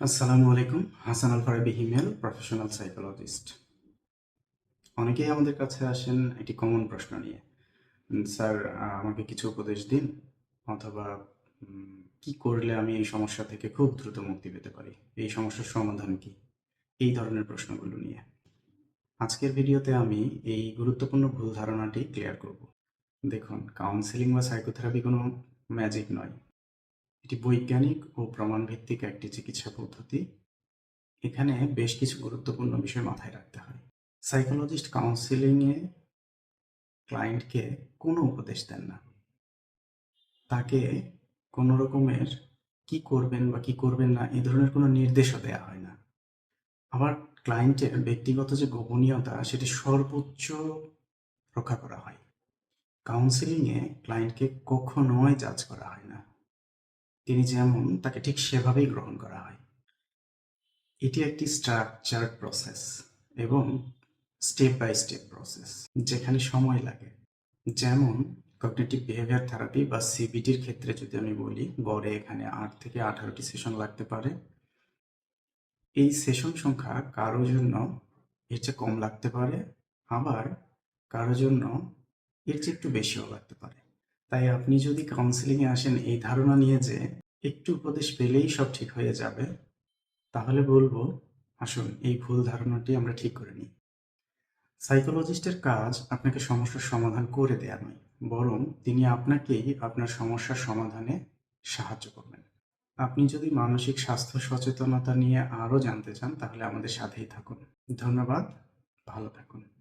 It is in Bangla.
আসসালামু আলাইকুম, হাসান আল ফারাবি হিমেল প্রফেশনাল সাইকোলজিস্ট অনেকেই আমাদের কাছে আসেন একটি কমন প্রশ্ন নিয়ে। স্যার আমাকে কিছু উপদেশ দিন, অথবা কি করলে আমি এই সমস্যা থেকে খুব দ্রুত মুক্তি পেতে পারি? এই সমস্যার সমাধান কি? এই ধরনের প্রশ্নগুলো নিয়ে। আজকের ভিডিওতে আমি এই গুরুত্বপূর্ণ ভুল ধারণাটি ক্লিয়ার করব। দেখুন কাউন্সেলিং বা সাইকোথেরাপি কোনো ম্যাজিক নয়। এটি বৈজ্ঞানিক ও প্রমাণভিত্তিক একটি চিকিৎসা পদ্ধতি। এখানে বেশ কিছু গুরুত্বপূর্ণ বিষয় মাথায় রাখতে হয়। সাইকোলজিস্ট কাউন্সিলিংয়ে ক্লায়েন্টকে কোনো উপদেশ দেন না। তাকে কোনো রকমের কি করবেন বা কি করবেন না এই ধরনের কোনো নির্দেশও দেওয়া হয় না। আবার ক্লায়েন্টের ব্যক্তিগত যে গোপনীয়তা, সেটি সর্বোচ্চ রক্ষা করা হয়। কাউন্সিলিংয়ে ক্লায়েন্টকে কখনোই জাজ করা হয় না। তিনি যেমন তাকে ঠিক সেভাবেই গ্রহণ করা হয়। এটি একটি স্ট্রাকচার্ড প্রসেস এবং স্টেপ বাই স্টেপ প্রসেস যেখানে সময় লাগে। যেমন কগনিটিভ বিহেভিয়ার থেরাপি বা সিবিটির ক্ষেত্রে যদি আমি বলি, গড়ে এখানে আট থেকে আঠারোটি সেশন লাগতে পারে। এই সেশন সংখ্যা কারোর জন্য এর চেয়ে কম লাগতে পারে, আবার কারোর জন্য এর চেয়ে একটু বেশিও লাগতে পারে। তাই আপনি যদি কাউন্সিলিংয়ে আসেন এই ধারণা নিয়ে যে একটু উপদেশ পেলেই সব ঠিক হয়ে যাবে, তাহলে বলব, আসুন এই ভুল ধারণাটি আমরা ঠিক করে নিই। সাইকোলজিস্টের কাজ আপনাকে সমস্যার সমাধান করে দেয়া নয়, বরং তিনি আপনাকেই আপনার সমস্যার সমাধানে সাহায্য করবেন। আপনি যদি মানসিক স্বাস্থ্য সচেতনতা নিয়ে আরও জানতে চান, তাহলে আমাদের সাথেই থাকুন। ধন্যবাদ, ভালো থাকুন।